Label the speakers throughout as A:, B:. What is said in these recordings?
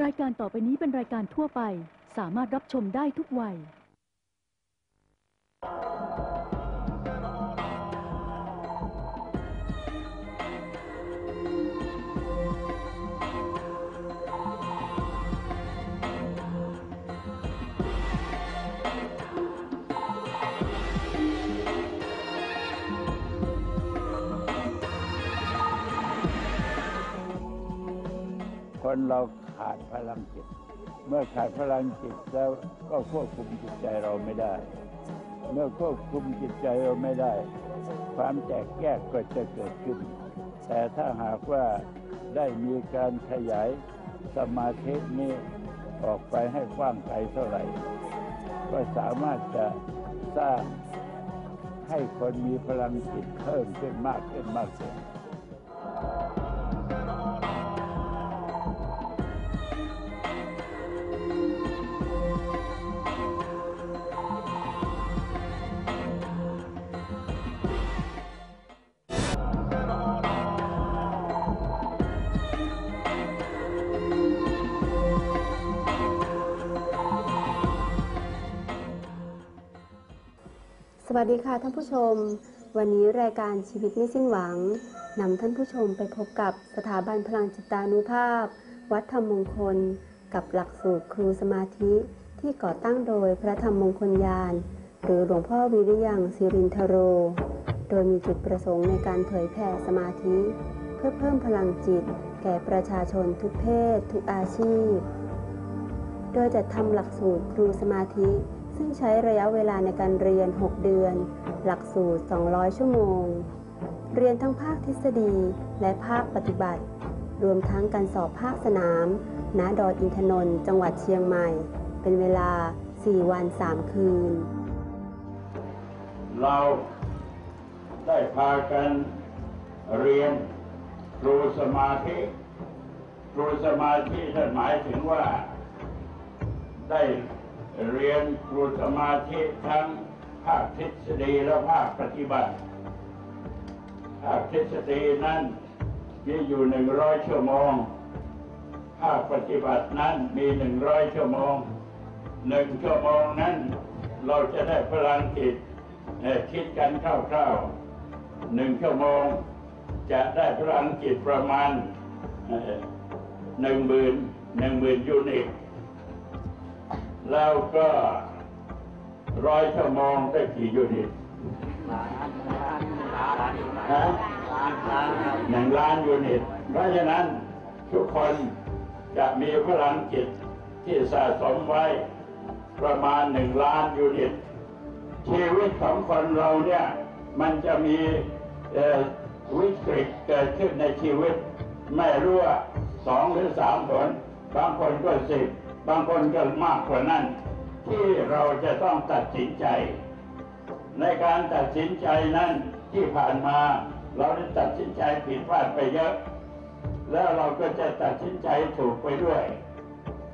A: รายการต่อไปนี้เป็นรายการทั่วไป สามารถรับชมได้ทุกวัย
B: คนเรา ขาดพลังจิต เมื่อขาดพลังจิตแล้วก็ควบคุมจิตใจเราไม่ได้ เมื่อควบคุมจิตใจเราไม่ได้ ความแตกแยกก็จะเกิดขึ้น แต่ถ้าหากว่าได้มีการขยายสมาธินี้ออกไปให้กว้างไกลเท่าไหร่ ก็สามารถจะสร้างให้คนมีพลังจิตเพิ่มขึ้นมากขึ้นมากขึ้น
C: วัสดีค่ะท่านผู้ชม วันนี้รายการชีวิตไม่สิ้นหวังนำท่านผู้ชมไปพบกับสถาบันพลังจิตานุภาพ วัดธรรมมงคล กับหลักสูตรครูสมาธิที่ก่อตั้งโดยพระธรรมมงคลยาน หรือหลวงพ่อวิริยังสิรินทโร โดยมีจุดประสงค์ในการเผยแผ่สมาธิ เพื่อเพิ่มพลังจิต แก่ประชาชนทุกเพศ ทุกอาชีพ โดยจัดทำหลักสูตรครูสมาธิ ซึ่งใช้ระยะเวลาในการเรียน 6 เดือน หลักสูตร 200 ชั่วโมง เรียนทั้งภาคทฤษฎีและภาคปฏิบัติ รวมทั้งการสอบภาคสนาม ณ ดอยอินทนนท์ จังหวัดเชียงใหม่ เป็นเวลา 4 วัน 3 คืน
B: เราได้พากันเรียนครูสมาธิครูสมาธินั่นหมายถึงว่าได้ เรียนครูสมาธิทั้งภาคทฤษฎีและภาคปฏิบัติ ภาคทฤษฎีนั้นมีอยู่หนึ่งร้อยชั่วโมง ภาคปฏิบัตินั้นมีหนึ่งร้อยชั่วโมงหนึ่งชั่วโมงนั้น เราจะได้พลังจิตคิดกันคร่าวๆหนึ่งชั่วโมง จะได้พลังจิตประมาณหนึ่งหมื่นหนึ่งหมื่นยูนิต แล้วก็ร้อยชั่วโมงได้กี่ยูนิตฮะหนึ่งล้านยูนิต เพราะฉะนั้นทุกคนจะมีพลังจิตที่สะสมไว้ประมาณหนึ่งล้านยูนิต ชีวิตของคนเราเนี่ยมันจะมีวิกฤตเกิดขึ้นในชีวิต ไม่รู้ว่าสองหรือสามผลบางคนก็สิบ บางคนก็มากกว่านั้น ที่เราจะต้องตัดสินใจ ในการตัดสินใจนั้นที่ผ่านมาเราได้ตัดสินใจผิดพลาดไปเยอะ แล้วเราก็จะตัดสินใจถูกไปด้วย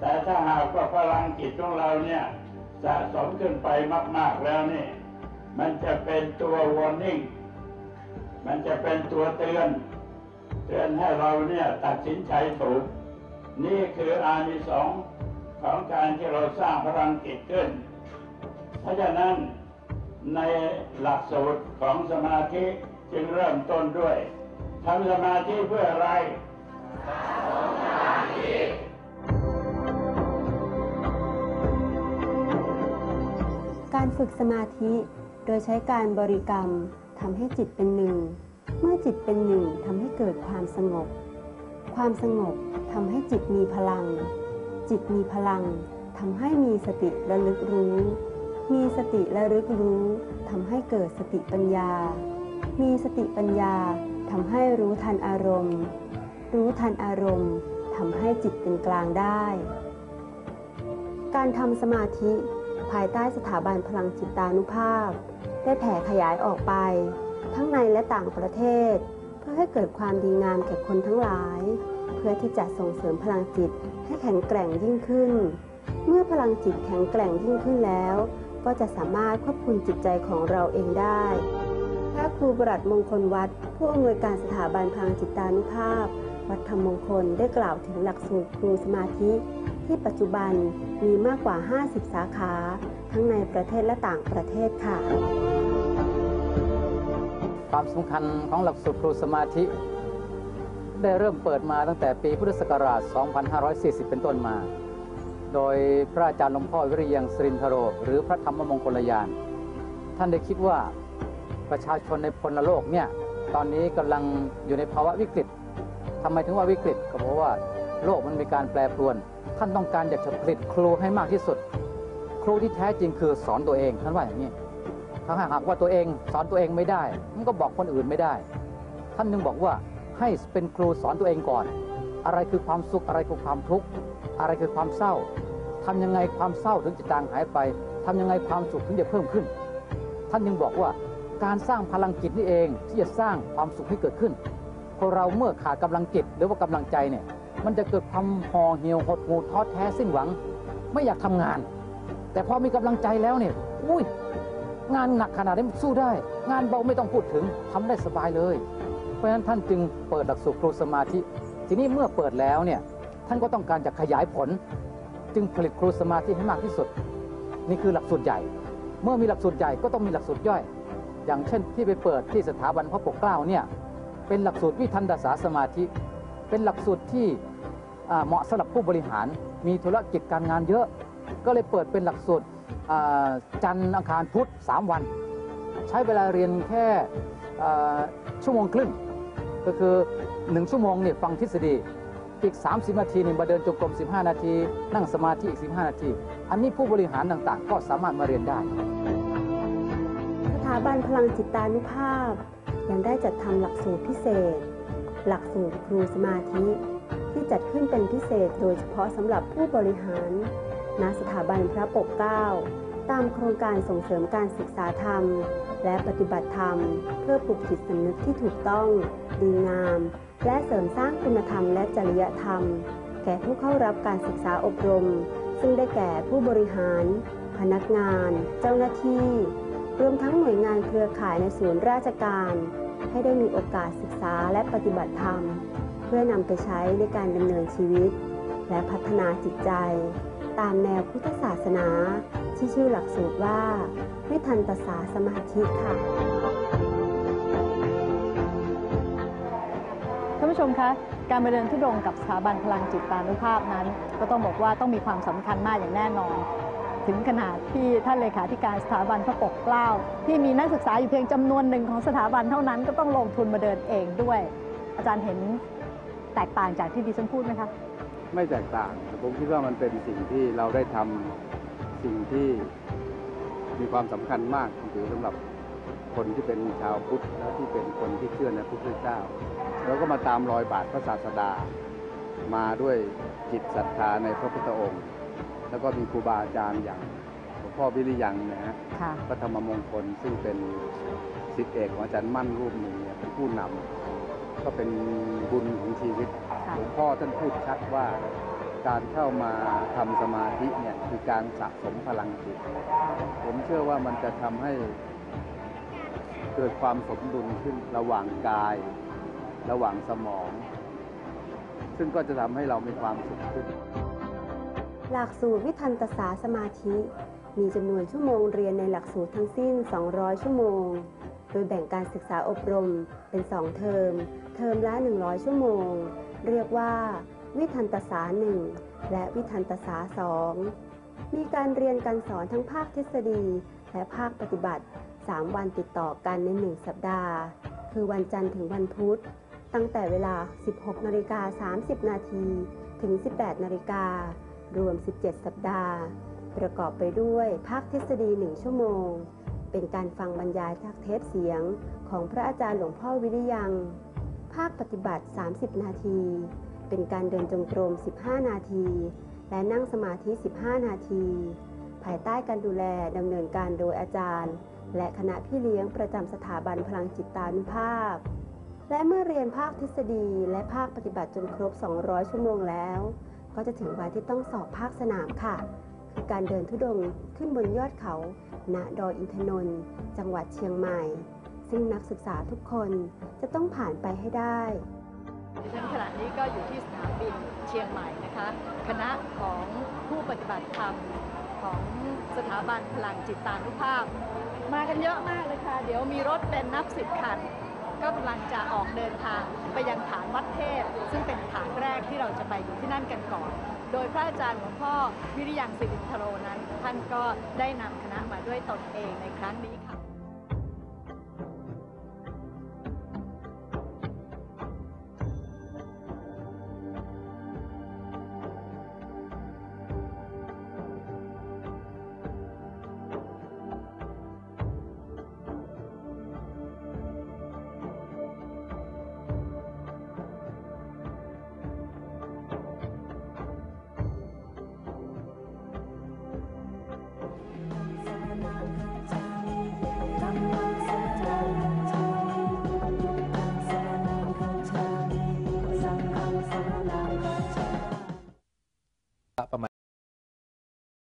B: แต่ถ้าหากว่าพลังจิตของเราเนี่ยสะสมขึ้นไปมาก ๆแล้วนี่มันจะเป็นตัว warning มันจะเป็นตัวเตือน เตือนให้เราเนี่ยตัดสินใจถูก นี่คืออานิสงส์ ของการที่เราสร้างพลังจิตขึ้น เพราะฉะนั้นในหลักสูตรของสมาธิจึงเริ่มต้นด้วยทำสมาธิเพื่ออะไร
C: การฝึกสมาธิโดยใช้การบริกรรมทำให้จิตเป็นหนึ่ง เมื่อจิตเป็นหนึ่งทำให้เกิดความสงบ ความสงบทำให้จิตมีพลัง จิตมีพลังทำให้มีสติระลึกรู้ มีสติระลึกรู้ทำให้เกิดสติปัญญา มีสติปัญญาทำให้รู้ทันอารมณ์ รู้ทันอารมณ์ทำให้จิตเป็นกลางได้ การทำสมาธิภายใต้สถาบันพลังจิตตานุภาพ ได้แผ่ขยายออกไป ทั้งในและต่างประเทศ เพื่อให้เกิดความดีงามแก่คนทั้งหลาย เพื่อที่จะส่งเสริมพลังจิต ให้แข็งแกร่งยิ่งขึ้น เมื่อพลังจิตแข็งแกร่งยิ่งขึ้นแล้ว ก็จะสามารถควบคุมจิตใจของเราเองได้ พระครูประหลัดมงคลวัดผู้อำนวยการสถาบันพลังจิตตานุภาพ วัดธรรมมงคลได้กล่าวถึงหลักสูตรครูสมาธิ ที่ปัจจุบันมีมากกว่า 50 สาขา ทั้งในประเทศและต่างประเทศค่ะ
D: ความสำคัญของหลักสูตรครูสมาธิ ได้เริ่มเปิดมาตั้งแต่ปีพุทธศักราช 2540 เป็นต้นมา โดยพระอาจารย์หลวงพ่อวิริยังสรินทโร หรือพระธรรมมงคลยาน ท่านได้คิดว่าประชาชนในพลโลกเนี่ยตอนนี้กำลังอยู่ในภาวะวิกฤตทำไมถึงว่าวิกฤตก็เพราะว่าโลกมันมีการแปรปรวน ท่านต้องการอยากจะผลิตครูให้มากที่สุด ครูที่แท้จริงคือสอนตัวเองท่านว่าอย่างนี้ถ้าหากว่าตัวเองสอนตัวเองไม่ได้ มันก็บอกคนอื่นไม่ได้ ท่านนึงบอกว่า ให้เป็นครูสอนตัวเองก่อน อะไรคือความสุขอะไรคือความทุกข์อะไรคือความเศร้าทำยังไงความเศร้าถึงจะจางหายไปทำยังไงความสุขถึงจะเพิ่มขึ้น ท่านยังบอกว่าการสร้างพลังจิตนี่เองที่จะสร้างความสุขให้เกิดขึ้นคนเราเมื่อขาดกำลังจิตหรือว่ากำลังใจเนี่ยมันจะเกิดความห่อเหี่ยวหดหู่ท้อแท้สิ้นหวัง ไม่อยากทำงาน แต่พอมีกำลังใจแล้วเนี่ยอุ้ยงานหนักขนาดนี้สู้ได้ งานเบาไม่ต้องพูดถึงทำได้สบายเลย เพราะฉะนั้นท่านจึงเปิดหลักสูตรครูสมาธิ ทีนี้เมื่อเปิดแล้วเนี่ยท่านก็ต้องการจะขยายผล จึงผลิตครูสมาธิให้มากที่สุด นี่คือหลักสูตรใหญ่ เมื่อมีหลักสูตรใหญ่ก็ต้องมีหลักสูตรย่อย อย่างเช่นที่ไปเปิดที่สถาบันพระปกเกล้าเนี่ยเป็นหลักสูตรวิทันดาษาสมาธิ เป็นหลักสูตรที่เหมาะสำหรับผู้บริหาร มีธุรกิจการงานเยอะ ก็เลยเปิดเป็นหลักสูตรจันทร์อังคารพุธ3วัน ใช้เวลาเรียนแค่ชั่วโมงครึ่ง ก็คือ 1 ชั่วโมงเนี่ยฟังทฤษฎีอีก 30 นาทีเนี่ยมาเดินจงกรม 15 นาที นั่งสมาธิอีก 15 นาที อันนี้ผู้บริหารต่างๆ ก็สามารถมาเรียนได้
C: สถาบันพลังจิตานุภาพ ยังได้จัดทำหลักสูตรพิเศษ หลักสูตรครูสมาธิ ที่จัดขึ้นเป็นพิเศษโดยเฉพาะสำหรับผู้บริหารณสถาบันพระปกเกล้า ตามโครงการส่งเสริมการศึกษาธรรม และปฏิบัติธรรม เพื่อปลุกจิตสำนึกที่ถูกต้อง ดีงาม และเสริมสร้างคุณธรรมและจริยธรรม แก่ผู้เข้ารับการศึกษาอบรม ซึ่งได้แก่ผู้บริหาร พนักงาน เจ้าหน้าที่ รวมทั้งหน่วยงานเครือข่ายในส่วนราชการ ให้ได้มีโอกาสศึกษาและปฏิบัติธรรม เพื่อนำไปใช้ในการดำเนินชีวิต และพัฒนาจิตใจ ตามแนวพุทธศาสนา ที่ชื่อหลักสูตรว่าวิทันตสาสมาธิค่ะ
A: ท่านผู้ชมคะการมาเดินทุดงกับสถาบันพลังจิตตานุภาพนั้น ก็ต้องบอกว่าต้องมีความสำคัญมากอย่างแน่นอน ถึงขนาดที่ท่านเลขาธิการสถาบันพระปกเกล้า ที่มีนักศึกษาอยู่เพียงจำนวนหนึ่งของสถาบันเท่านั้นก็ต้องลงทุนมาเดินเองด้วย อาจารย์เห็นแตกต่างจากที่ดิฉันพูดไหมคะ
E: ไม่แตกต่างแต่ผมคิดว่ามันเป็นสิ่งที่เราได้ทำสิ่งที่มีความสำคัญมากถือสำหรับคนที่เป็นชาวพุทธและที่เป็นคนที่เชื่อในพระพุทธเจ้าเราก็มาตามรอยบาทพระศาสดา มาด้วยจิตศรัทธาในพระพุทธองค์ แล้วก็มีครูบาอาจารย์อย่างหลวงพ่อวิริยังนะฮะ
A: ค่ะ
E: พระธรรมมงคลซึ่งเป็นศิษย์เอกของอาจารย์มั่นรูปหนึ่งเนี่ยเป็นผู้นำก็เป็นบุญของชีวิต
A: ค่ะ
E: หลวงพ่อท่านพูดชัดว่าการเข้ามาทำสมาธิเนี่ยคือการสะสมพลังจิต ผมเชื่อว่ามันจะทำให้เกิดความสมดุลขึ้นระหว่างกาย ระหว่างสมอง ซึ่งก็จะทำให้เรามีความสุขขึ้น
C: หลักสูตรวิทันตสาสมาธิ มีจำนวนชั่วโมงเรียนในหลักสูตรทั้งสิ้น 200 ชั่วโมง โดยแบ่งการศึกษาอบรมเป็น 2 เทอม เทอมละ 100 ชั่วโมง เรียกว่า วิทันตสา1และวิทันตสา2มีการเรียนการสอนทั้งภาคทฤษฎี และภาคปฏิบัติ 3 วันติดต่อกันใน 1 สัปดาห์ คือวันจันทร์ถึงวันพุธ ตั้งแต่เวลา 16นาฬิกา30 นาทีถึง 18นาฬิการวม 17 สัปดาห์ ประกอบไปด้วยภาคทฤษฎี 1 ชั่วโมง เป็นการฟังบรรยายจากเทปเสียงของพระอาจารย์หลวงพ่อวิริยัง ภาคปฏิบัติ 30 นาที เป็นการเดินจงกรม 15 นาที และนั่งสมาธิ 15 นาที ภายใต้การดูแลดำเนินการโดยอาจารย์ และคณะพี่เลี้ยงประจำสถาบันพลังจิตตานุภาพ และเมื่อเรียนภาคทฤษฎีและภาคปฏิบัติจนครบ 200 ชั่วโมงแล้ว ก็จะถึงวันที่ต้องสอบภาคสนามค่ะ คือการเดินทุดงขึ้นบนยอดเขาณดอยอินทนนท์จังหวัดเชียงใหม่ ซึ่งนักศึกษาทุกคนจะต้องผ่านไปให้ได้
A: ดิฉันขณะนี้ก็อยู่ที่สนามบินเชียงใหม่นะคะ คณะของผู้ปฏิบัติธรรมของสถาบันพลังจิตตานุภาพ มากันเยอะมากเลยค่ะ เดี๋ยวมีรถเป็นนับสิบคัน ก็กำลังจะออกเดินทางไปยังฐานวัดเทพ ซึ่งเป็นฐานแรกที่เราจะไปอยู่ที่นั่นกันก่อน โดยพระอาจารย์หลวงพ่อวิริยังสิรินทโรนั้น ท่านก็ได้นำคณะมาด้วยตนเองในครั้งนี้ค่ะ